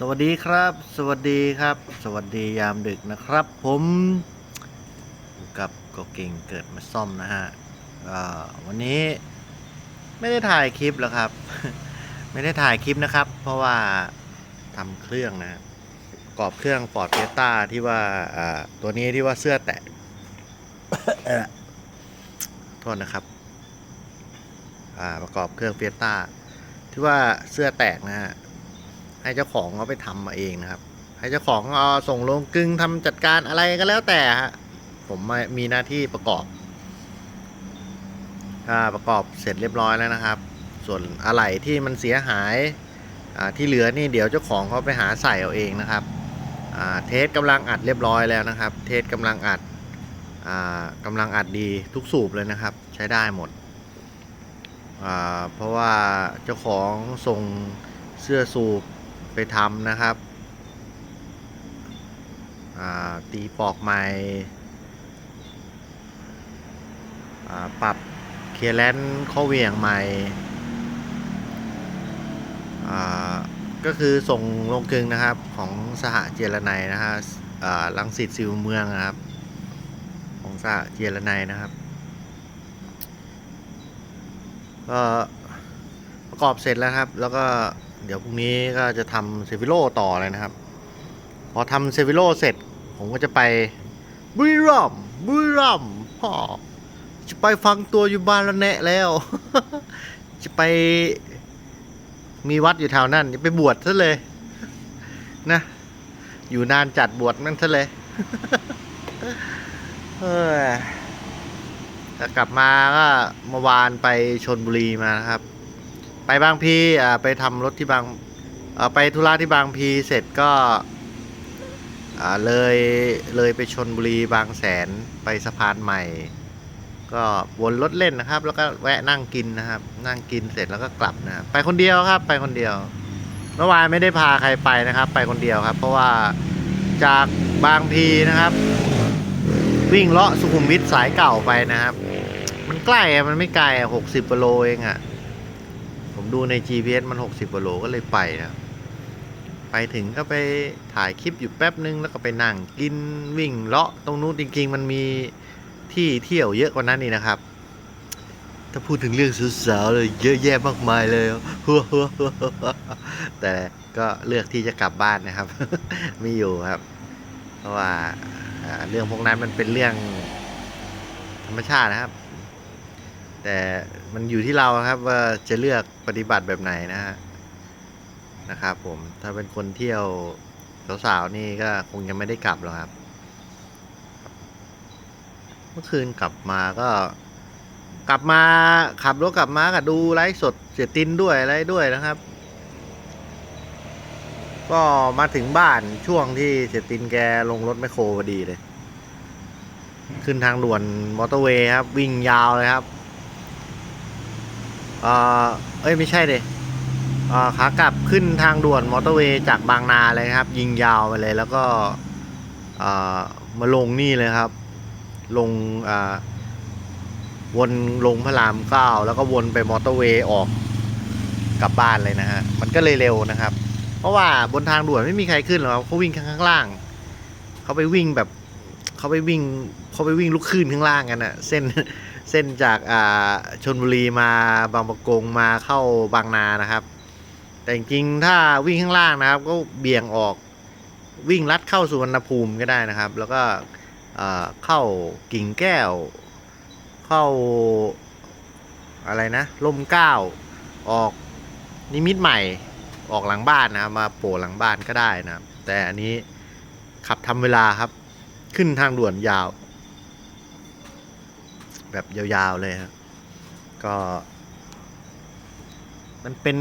สวัสดีครับ สวัสดีครับ สวัสดียามดึกนะครับ ผมกับก็เก่งเกิดมาซ่อมนะฮะวันนี้ไม่ได้ถ่ายคลิปแล้วครับ ไม่ได้ถ่ายคลิปนะครับ เพราะว่าทำเครื่องนะประกอบเครื่อง Ford Fiesta ที่ว่าตัวนี้ที่ว่าเสื้อแตะโทษนะครับประกอบเครื่อง Fiesta ที่ว่าเสื้อแตกนะฮะ ให้เจ้าของเขาไปทำมาเองนะครับ ให้เจ้าของเอาส่งลงกึ่งทำจัดการอะไรก็แล้วแต่ฮะผมมีหน้าที่ประกอบถ้าประกอบเสร็จเรียบร้อยแล้วนะครับ ส่วนอะไหล่ที่มันเสียหายที่เหลือนี่เดี๋ยวเจ้าของเขาไปหาใส่เอาเองนะครับเทสกำลังอัดเรียบร้อยแล้วนะครับ เทสกำลังอัดอ่ากำลังอัดดีทุกสูบเลยนะครับ ใช้ได้หมด เพราะว่าเจ้าของส่งเสื้อสูบ ไปทำนะครับตีปอกใหม่ปรับเคลียร์แลนซ์ข้อเหวี่ยงใหม่ก็คือส่งลงกึงนะครับของสหเจรไนยนะฮะอ่าลังสิตสิวเมืองนะครับ ของสหเจรไนยนะครับก็ประกอบเสร็จแล้วครับ แล้วก็ เดี๋ยวพรุ่งนี้ก็จะทำเซฟิโลต่อเลยนะครับ พอทำเซฟิโลเสร็จ ผมก็จะไปบุรีรัมบุรีรัมพ่อจะไปฟังตัวอยู่บ้านละแนะแล้ว จะไปมีวัดอยู่แถวนั้นจะไปบวชซะเลย นะ อยู่นานจัดบวชนั่นซะเลยเออแต่กลับมาก็เมื่อวานไปชนบุรีมานะครับ ไปบางพีอ่าไปทำรถที่บางอ่าไปธุระที่บางพีเสร็จก็อ่าเลยเลยไปชนบุรีบางแสนไปสะพานใหม่ ก็วนรถเล่นนะครับ แล้วก็แวะนั่งกินนะครับ นั่งกินเสร็จแล้วก็กลับนะบไปคนเดียวครับ ไปคนเดียว เมื่อวานไม่ได้พาใครไปนะครับ ไปคนเดียวครับ เพราะว่าจากบางพีนะครับ วิ่งเลาะสุขุมวิทสายเก่าไปนะครับ มันใกล้อะมันไม่ไกลอะหกสิบกิโลเองอะผม ดูใน GPS มัน 60กิโลก็เลยไปนะไปถึงก็ไปถ่ายคลิปอยู่แป๊บนึง แล้วก็ไปนั่งกินวิ่งเลาะตรงนู้นจริง ๆ มันมีที่เที่ยวเยอะกว่านั้นนี่นะครับ ถ้าพูดถึงเรื่องสาวๆเลยเยอะแยะมากมายเลยแต่ก็เลือกที่จะกลับบ้านนะครับ ไม่อยู่ครับ เพราะว่าเรื่องพวกนั้นมันเป็นเรื่องธรรมชาตินะครับ แต่มันอยู่ที่เราครับว่าจะเลือกปฏิบัติแบบไหนนะฮะนะครับผมถ้าเป็นคนเที่ยวสาวๆนี่ก็คงยังไม่ได้กลับหรอกครับ เมื่อคืนกลับมาก็กลับมาขับรถกลับมาก็ดูไลฟ์สดเสียตินด้วยอะไรด้วยนะครับ ก็มาถึงบ้านช่วงที่เสียตินแกลงรถแมคโครพอดีเลย ขึ้นทางด่วนมอเตอร์เวย์ครับ วิ่งยาวเลยครับ เออเอ้ยไม่ใช่เดเอ่อขากลับขึ้นทางด่วนมอเตอร์เวย์จากบางนาเลยครับ ยิงยาวไปเลยแล้วก็มาลงนี่เลยครับ ลงวนลงพระรามเก้าแล้วก็วนไปมอเตอร์เวย์ออกกลับบ้านเลยนะฮะ มันก็เลยเร็วนะครับ เพราะว่าบนทางด่วนไม่มีใครขึ้นหรอกเขาวิ่งข้างล่าง เขาไปวิ่งแบบเขาไปวิ่งเขาไปวิ่งลุกขึ้นข้างล่างกันอะเส้น เส้นจากอ่าชนบุรีมาบางประกงมาเข้าบางนานะครับ แต่จริงๆถ้าวิ่งข้างล่างนะครับ ก็เบี่ยงออกวิ่งลัดเข้าสุวรรณภูมิก็ได้นะครับ แล้วก็เอ่อเข้ากิ่งแก้ว เข้าอะไรนะลมเก้าออกนิมิตใหม่ออกหลังบ้านนะครับมาโผล่หลังบ้านก็ได้นะครับ แต่อันนี้ขับทำเวลาครับ ขึ้นทางด่วนยาว แบบยาวๆเลยครับก็ มันเป็น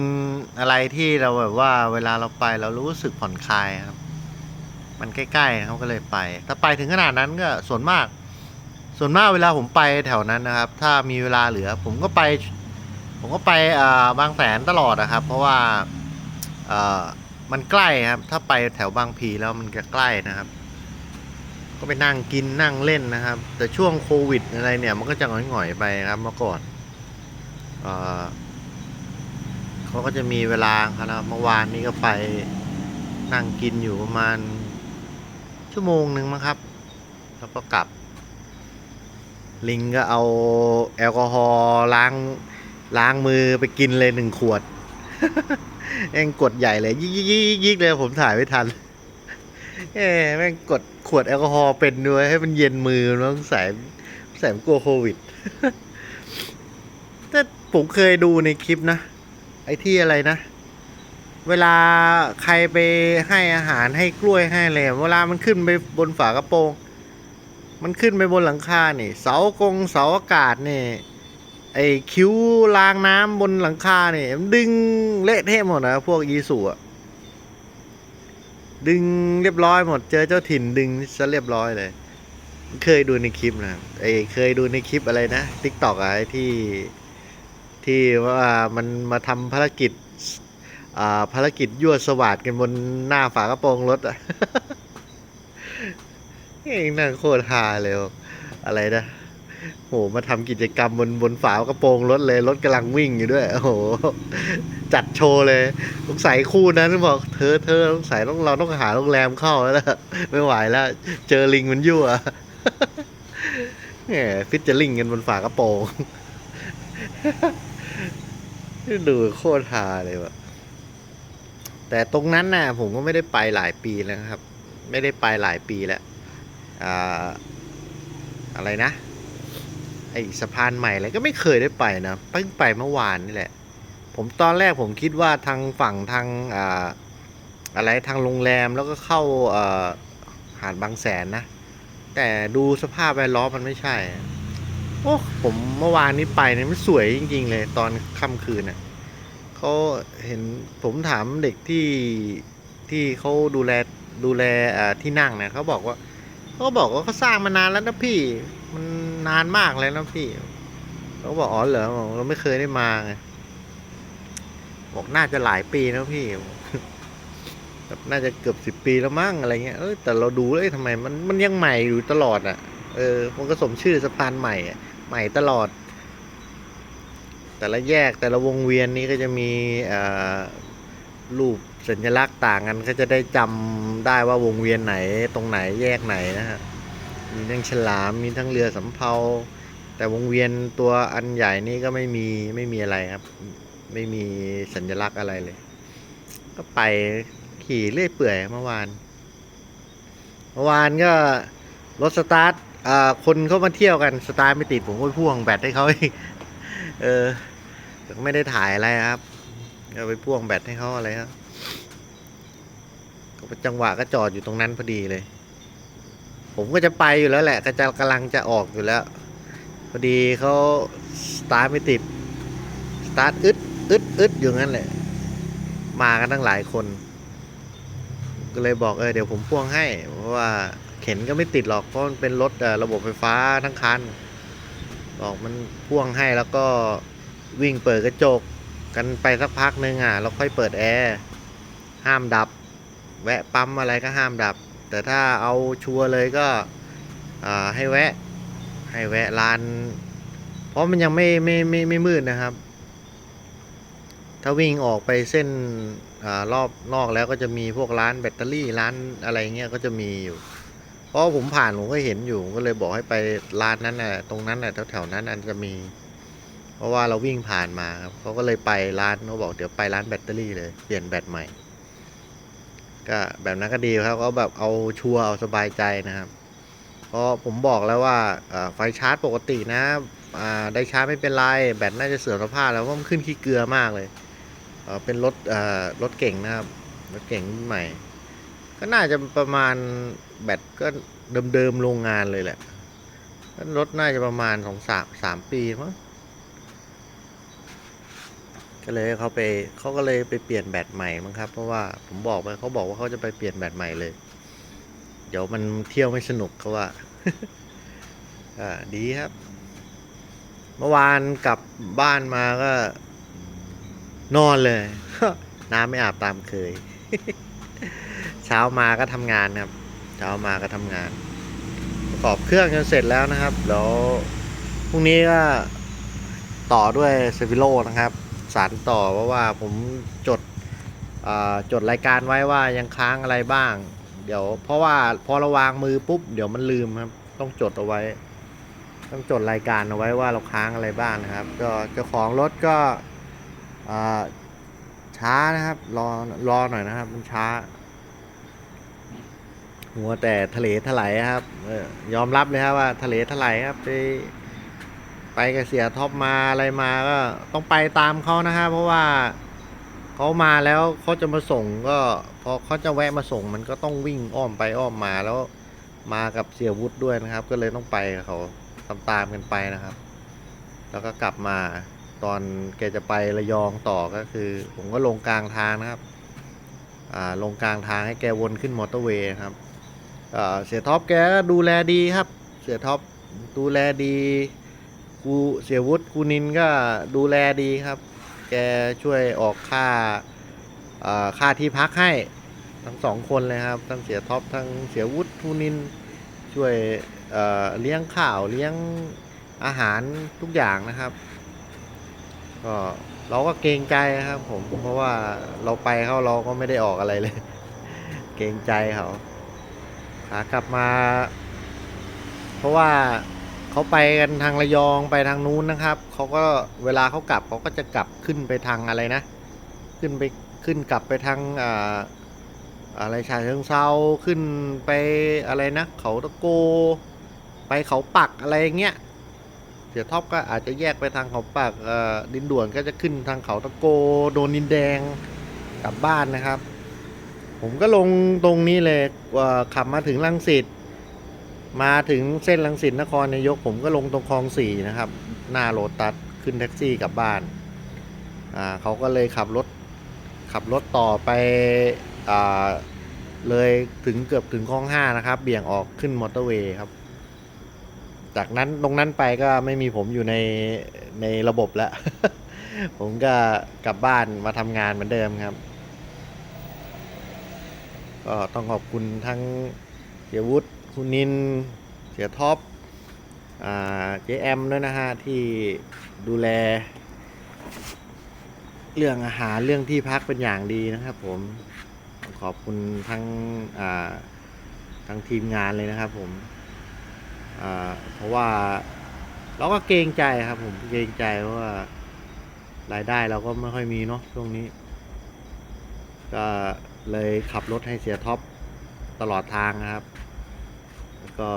อะไรที่เราแบบว่าเวลาเราไปเรารู้สึกผ่อนคลายครับ มันใกล้ๆเขาก็เลยไป ถ้าไปถึงขนาดนั้นก็ส่วนมาก ส่วนมากเวลาผมไปแถวนั้นนะครับ ถ้ามีเวลาเหลือ ผมก็ไป ผมก็ไปบางแสนตลอดนะครับ เพราะว่าอ่ามันใกล้ครับ ถ้าไปแถวบางพีแล้วมันจะใกล้นะครับ ก็ไปนั่งกินนั่งเล่นนะครับ แต่ช่วงโควิดอะไรเนี่ย มันก็จะหงอยๆไปครับเมื่อก่อนเออเขาก็จะมีเวลาครับเมื่อวานนี้ก็ไปนั่งกินอยู่ประมาณ ชั่วโมงหนึ่งมั้งครับ แล้วก็กลับ ลิงก็เอาแอลกอฮอล์ล้างล้างมือไปกินเลยหนึ่งขวดแม่งกดใหญ่เลย ยิกยิกยิกยิกเลยผมถ่ายไม่ทัน เอ้แม่งกด วดแอลกอฮอล์เป็นด้วยให้มันเย็นมือน้องส่ใส่กลัวโควิด แต่ผมเคยดูในคลิปนะ ไอ้ที่อะไรนะ เวลาใครไปให้อาหารให้กล้วยให้อะไรเวลามันขึ้นไปบนฝากระโปรง มันขึ้นไปบนหลังคาเนี่ยเสากงเสาอากาศเนี่ยไอ้คิ้วรางน้ำบนหลังคาเนี่ยมันดึงเละเทะหมดนะพวกยีสุอะ ดึงเรียบร้อยหมดเจอเจ้าถิ่นดึงซะเรียบร้อยเลย เคยดูในคลิปนะไอเคยดูในคลิปอะไรนะทิกตอกอะไรที่ที่ว่ามันมาทำภารกิจอ่าภารกิจยั่วสวัสดกันบนหน้าฝากระโปรงรถอะเองนั่งโคตรฮาเลยอะไรนะ โหมาทำกิจกรรมบนบนฝากระโปรงรถเลย รถกำลังวิ่งอยู่ด้วย โอ้โห จัดโชว์เลยสงสัยคู่นั้นบอกเธอเธอสงสัยต้องเราต้องหาโรงแรมเข้าแล้วไม่ไหวแล้ว เจอลิงมันยั่วแหมฟิชเจอริงกันบนฝากระโปรงดูโคตรฮาเลยว่ะแต่ตรงนั้นน่ะ ผมก็ไม่ได้ไปหลายปีแล้วครับ ไม่ได้ไปหลายปีแล้ว อ่า อะไรนะ ไอสะพานใหม่อะไรก็ไม่เคยได้ไปนะเพิ่งไปเมื่อวานนี่แหละ ผมตอนแรกผมคิดว่าทางฝั่งทางอ่าอะไรทางโรงแรมแล้วก็เข้าอ่อหาดบางแสนนะ แต่ดูสภาพแวดล้อมมันไม่ใช่ โอ้ผมเมื่อวานนี้ไปเนี่ยมันสวยจริง ๆ เลยตอนค่ำคืนน่ะเขาเห็นผมถามเด็กที่ที่เขาดูแลดูแลที่นั่งเนี่ยเขาบอกว่า เขาบอกว่าเขาสร้างมานานแล้วนะพี่ มันนานมากเลยนะพี่เขาบอกอ๋อเหรอบอเราไม่เคยได้มาไงบอกน่าจะหลายปีแล้วพี่แบบน่าจะเกือบสิบปีแล้วมั้งอะไรเงี้ยเออแต่เราดูเลยทำไม มันมันยังใหม่อยู่ตลอดอะ เออมันก็สมชื่อสะพานใหม่อะใหม่ตลอด แต่ละแยกแต่ละวงเวียนนี้ก็จะมีอ่อ รูปสัญลักษณ์ต่างกันก็จะได้จำได้ว่าวงเวียนไหนตรงไหนแยกไหนนะฮะมีทั้งฉลามมีทั้งเรือสำเภา แต่วงเวียนตัวอันใหญ่นี่ก็ไม่มีไม่มีอะไรครับ ไม่มีสัญลักษณ์อะไรเลย ก็ไปขี่เรื่อยเปื่อยเมื่อวาน เมื่อวานก็รถสตาร์ทอ่าคนเข้ามาเที่ยวกันสตาร์ทไม่ติดผมก็พ่วงแบตให้เขาเออไม่ได้ถ่ายอะไรครับ ก็ไปพ่วงแบตให้เขาอะไรครับก็จังหวะก็จอดอยู่ตรงนั้นพอดีเลย ผมก็จะไปอยู่แล้วแหละ ก็จะกำลังจะออกอยู่แล้ว พอดีเขาสตาร์ทไม่ติด สตาร์ทอึดอึดอึดอยู่งั้นแหละ มากันตั้งหลายคน ก็เลยบอกเออเดี๋ยวผมพ่วงให้ เพราะว่าเข็นก็ไม่ติดหรอก เพราะมันเป็นรถระบบไฟฟ้าทั้งคัน บอกมันพ่วงให้แล้วก็วิ่งเปิดกระจก กันไปสักพักนึงอะแล้วค่อยเปิดแอร์ห้ามดับ แวะปั๊มอะไรก็ห้ามดับ แต่ถ้าเอาชัวร์เลยก็อ่าให้แวะให้แวะร้าน เพราะมันยังไม่ไม่ไม่ไม่มืดนะครับ ถ้าวิ่งออกไปเส้นอารอบนอกแล้วก็จะมีพวกร้านแบตเตอรี่ร้านอะไรเงี้ยก็จะมีอยู่ เพราะผมผ่านผมก็เห็นอยู่ก็เลยบอกให้ไปร้านนั้นน่ะตรงนั้นน่ะแถวๆนั้นอันจะมี ราะว่าเราวิ่งผ่านมาครับเขาก็เลยไปร้านเขาบอกเดี๋ยวไปร้านแบตเตอรี่เลย เปลี่ยนแบตใหม่ ก็แบบนั้นก็ดีครับเขาแบบเอาชัวร์เอาสบายใจนะครับ เพราะผมบอกแล้วว่าไฟชาร์จปกตินะได้ชาร์จไม่เป็นไรแบตน่าจะเสื่อมสภาพแล้วเพราะมันขึ้นขี้เกลือมากเลยเป็นรถรถเก่งนะครับรถเก่งใหม่ ก็น่าจะประมาณแบตก็เดิมๆโรงงานเลยแหละรถน่าจะประมาณสองสามสามปีมั้ง ก็เลยเขาไปเขาก็เลยไปเปลี่ยนแบตใหม่มั้งครับ เพราะว่าผมบอกไปเขาบอกว่าเขาจะไปเปลี่ยนแบตใหม่เลย เดี๋ยวมันเที่ยวไม่สนุกเขาว่าอ่าดีครับ เมื่อวานกลับบ้านมาก็ นอนเลย น้ำไม่อาบตามเคย เช้ามาก็ทำงานครับ เช้ามาก็ทำงาน ประกอบเครื่องจนเสร็จแล้วนะครับเดี๋ยวพรุ่งนี้ก็ต่อด้วยเซฟิโลนะครับ สารต่อเพราะว่าผมจดจดรายการไว้ว่ายังค้างอะไรบ้าง เดี๋ยวเพราะว่าพอราวางมือปุ๊บเดี๋ยวมันลืมครับ ต้องจดเอาไว้ ต้องจดรายการเอาไว้ว่าเราค้างอะไรบ้างนะครับ ก็เจ้าของรถก็ช้านะครับ รอรอหน่อยนะครับ มันช้า หัวแต่ทะเลถลายครับยอมรับเลยครับว่าทะเลถลายครับไป ไปกับเสียท็อปมาอะไรมาก็ต้องไปตามเขานะครับเพราะว่าเขามาแล้วเขาจะมาส่งก็พอเขาจะแวะมาส่ง มันก็ต้องวิ่งอ้อมไปอ้อมมาแล้วมากับเสียวุฒิด้วยนะครับ ก็เลยต้องไปกับเขาตามตามกันไปนะครับ แล้วก็กลับมาตอนแกจะไประยองต่อก็คือ ผมก็ลงกลางทางนะครับอ่าลงกลางทางให้แกวนขึ้นมอเตอร์เวย์ครับเสียท็อปแกก็ดูแลดีครับ เสียท็อปดูแลดี ครูเสียวุฒิครูนินก็ดูแลดีครับ แกช่วยออกค่าอ่อค่าที่พักให้ทั้งสองคนเลยครับ ทั้งเสียท็อปทั้งเสียวุฒิครูนินช่วยเอ่อเลี้ยงข้าวเลี้ยงอาหารทุกอย่างนะครับก็เราก็เกรงใจครับ ผมเพราะว่าเราไปเขาเราก็ไม่ได้ออกอะไรเลย เกรงใจเขาขากลับมา เพราะว่า เขาไปกันทางระยองไปทางนู้นนะครับเขาก็เวลาเขากลับเขาก็จะกลับขึ้นไปทางอะไรนะ ขึ้นไปขึ้นกลับไปทางอ่าอะไรชายเชิงเซาขึ้นไปอะไรนะเขาตะโก ไปเขาปักอะไรอย่างเงี้ยเสียท็อปก็อาจจะแยกไปทางเขาปักดินด่วนก็จะขึ้นทางเขาตะโก โดนดินแดงกลับบ้านนะครับ ผมก็ลงตรงนี้เลยขับมาถึงลังสิต มาถึงเส้นลังสิตนครนายกผมก็ลงตรงคลองสี่นะครับ หน้าโรตัสขึ้นแท็กซี่กลับบ้านอ่าเขาก็เลยขับรถขับรถต่อไปอ่าเลยถึงเกือบถึงคลองห้านะครับ เบี่ยงออกขึ้นมอเตอร์เวย์ครับ จากนั้นตรงนั้นไปก็ไม่มีผมอยู่ในในระบบแล้ว ผมก็กลับบ้านมาทำงานเหมือนเดิมครับ ก็ต้องขอบคุณทั้งเสียวุฒิ คุณนินเสียท็อปเจแอมด้วยนะฮะ ที่ดูแล เรื่องอาหารเรื่องที่พักเป็นอย่างดีนะครับผมขอบคุณทั้งทั้งทีมงานเลยนะครับผมเพราะว่าเราก็เกรงใจครับผมเกรงใจเพราะว่ารายได้เราก็ไม่ค่อยมีเนาะช่วงนี้ ก็เลยขับรถให้เสียท็อปตลอดทางนะครับ แล้วก็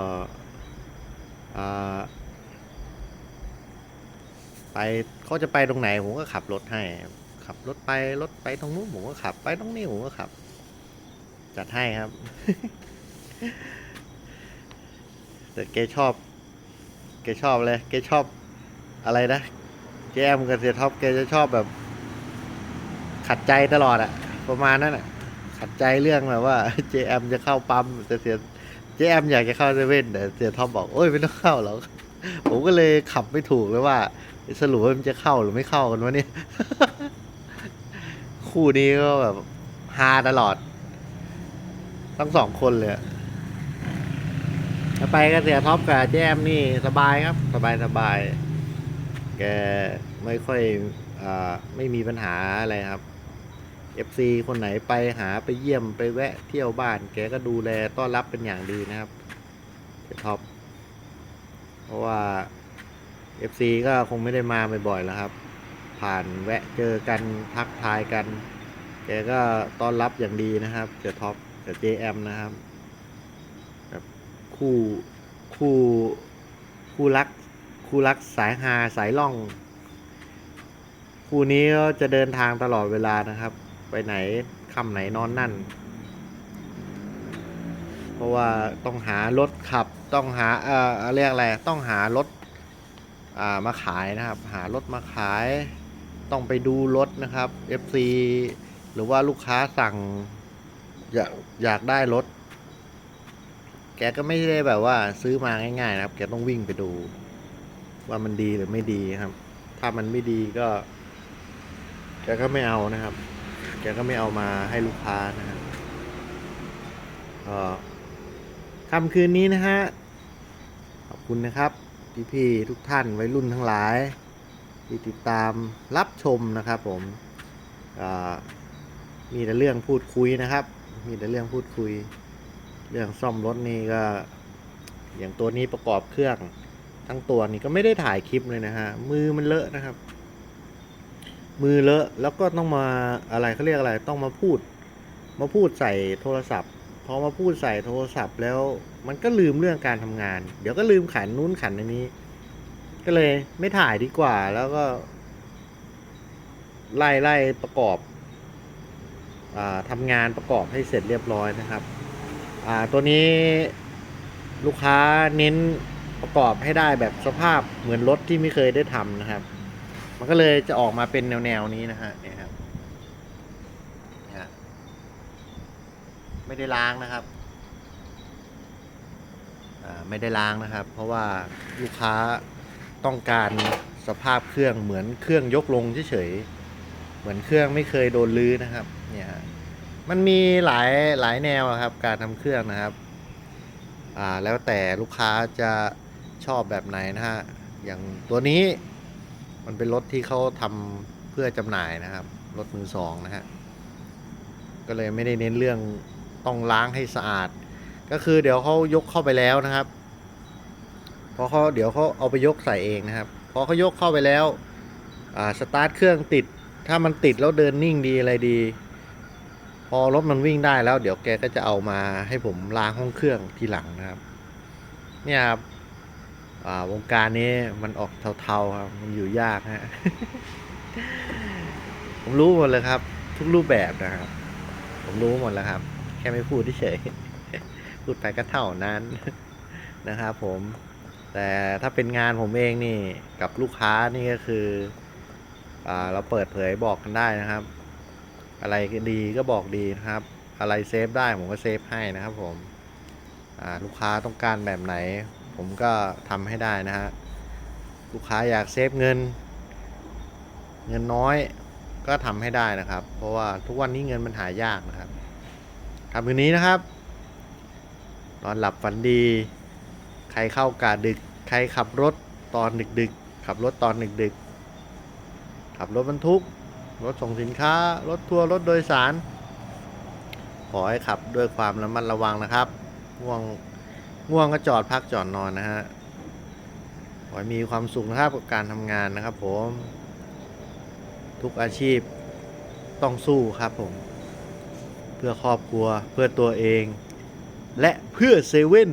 ไปเขาจะไปตรงไหนผมก็ขับรถให้ ขับรถไปรถไปตรงนู้นผมก็ขับ ไปตรงนี้ผมก็ขับ จัดให้ครับ แต่แกชอบแกชอบเลยแกชอบอะไรนะแกแอมกับเสียท็อปแกจะชอบแบบ ขัดใจตลอดอะประมาณนั้นอะขัดใจเรื่องแบบว่าเจแอมจะเข้าปั๊มแต่เสีย เจแอมอยากจะเข้าเซเว่นแต่เสียท็อปบอกโอ้ยไม่ต้องเข้าหรอกผมก็เลยขับไม่ถูกเลยว่า สรุปว่ามันจะเข้าหรือไม่เข้ากันวะเนี่ยคู่นี้ก็แบบฮาตลอด ทั้งสองคนเลยไปก็เสียท็อปกับเจแอมนี่สบายครับ สบายสบายแกไม่ค่อยอไม่มีปัญหาอะไรครับ FC คนไหนไปหาไปเยี่ยมไปแวะเที่ยวบ้าน แกก็ดูแลต้อนรับเป็นอย่างดีนะครับเสียท็อปเพราะว่า FC ก็คงไม่ได้มาบ่อยๆแล้วครับ ผ่านแวะเจอกันทักทายกัน แกก็ต้อนรับอย่างดีนะครับเสียท็อปกับ JM นะครับแบบคู่คู่คู่รักคู่รักสายฮาสายล่อง คู่นี้ก็จะเดินทางตลอดเวลานะครับ ไปไหนค่ำไหนนอนนั่น เพราะว่าต้องหารถขับต้องหาเอ่อเรียกอะไรต้องหารถอ่ามาขายนะครับ หารถมาขายต้องไปดูรถนะครับ FC หรือว่าลูกค้าสั่งอยากอยากได้รถ แกก็ไม่ได้แบบว่าซื้อมาง่าย ๆ นะครับ แกต้องวิ่งไปดู ว่ามันดีหรือไม่ดีครับ ถ้ามันไม่ดีก็ แกก็ไม่เอานะครับ กก็ไม่เอามาให้ลูกค้านะครับก็ค่ำคืนนี้นะฮะ ขอบคุณนะครับ พี่ๆทุกท่านวัยรุ่นทั้งหลาย ที่ติดตามรับชมนะครับผมอ่ามีแต่เรื่องพูดคุยนะครับ มีแต่เรื่องพูดคุย เรื่องซ่อมรถนี่ก็อย่างตัวนี้ประกอบเครื่องทั้งตัวนี่ก็ไม่ได้ถ่ายคลิปเลยนะฮะ มือมันเลอะนะครับ มือเลอะแล้วก็ต้องมาอะไรเขาเรียกอะไรต้องมาพูด มาพูดใส่โทรศัพท์พอมาพูดใส่โทรศัพท์แล้วมันก็ลืมเรื่องการทำงาน เดี๋ยวก็ลืมขันนู้นขันอันนี้ ก็เลยไม่ถ่ายดีกว่าแล้วก็ ไล่ไล่ประกอบอาทำงานประกอบให้เสร็จเรียบร้อยนะครับอ่าตัวนี้ลูกค้าเน้นประกอบให้ได้แบบสภาพเหมือนรถที่ไม่เคยได้ทำนะครับ มันก็เลยจะออกมาเป็นแนวๆนี้นะฮะเนี่ยครับเนี่ยฮะไม่ได้ล้างนะครับอ่าไม่ได้ล้างนะครับ เพราะว่าลูกค้าต้องการสภาพเครื่องเหมือนเครื่องยกลงเฉยๆเหมือนเครื่องไม่เคยโดนลื้อนะครับ เนี่ยฮะมันมีหลายหลายแนวครับ การทำเครื่องนะครับ อ่าแล้วแต่ลูกค้าจะชอบแบบไหนนะฮะอย่างตัวนี้ มันเป็นรถที่เขาทำเพื่อจำหน่ายนะครับ รถมือสองนะฮะ ก็เลยไม่ได้เน้นเรื่องต้องล้างให้สะอาด ก็คือเดี๋ยวเขายกเข้าไปแล้วนะครับพอเขาเดี๋ยวเขาเอาไปยกใส่เองนะครับ พอเขายกเข้าไปแล้วอ่าสตาร์ทเครื่องติด ถ้ามันติดแล้วเดินนิ่งดีอะไรดี พอรถมันวิ่งได้แล้ว เดี๋ยวแกก็จะเอามาให้ผมล้างห้องเครื่องทีหลังนะครับ เนี่ยครับาวงการนี้มันออกเทาๆครับ มันอยู่ยากฮะ ผมรู้หมดเลยครับ ทุกรูปแบบนะครับ ผมรู้หมดแล้วครับ แค่ไม่พูดเฉยพูดไปก็เท่านั้นนะครับผม แต่ถ้าเป็นงานผมเองนี่กับลูกค้านี่ก็คืออเราเปิดเผยบอกกันได้นะครับ อะไรดีก็บอกดีนะครับ อะไรเซฟได้ผมก็เซฟให้นะครับผมลูกค้าต้องการแบบไหน ผมก็ทำให้ได้นะฮะลูกค้าอยากเซฟเงิน เงินน้อยก็ทำให้ได้นะครับ เพราะว่าทุกวันนี้เงินมันหายากนะครับทำคืนนี้นะครับ นอนหลับฝันดี ใครเข้ากาดึก ใครขับรถตอนดึกดึกๆขับรถตอนดึกดึกๆ ขับรถบรรทุก รถส่งสินค้า รถทัวร์ รถโดยสาร ขอให้ขับด้วยความระมัดระวังนะครับง่วง ง่วงก็จอดพักจอดนอนนะฮะขอให้มีความสุขนะครับกับการทำงานนะครับผม ทุกอาชีพต้องสู้ครับผม เพื่อครอบครัวเพื่อตัวเอง และเพื่อเซเว่น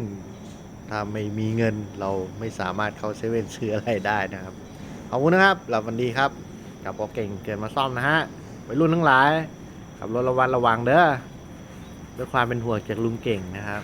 ถ้าไม่มีเงินเราไม่สามารถเข้าเซเว่นซื้ออะไรได้นะครับขอบคุณนะครับหลับวันดีครับกับพอเก่งเกินมาซ่อมนะฮะไปรุ่นทั้งหลายขับรถระวังระวังเด้อด้วยความเป็นห่วงจากลุงเก่งนะครับ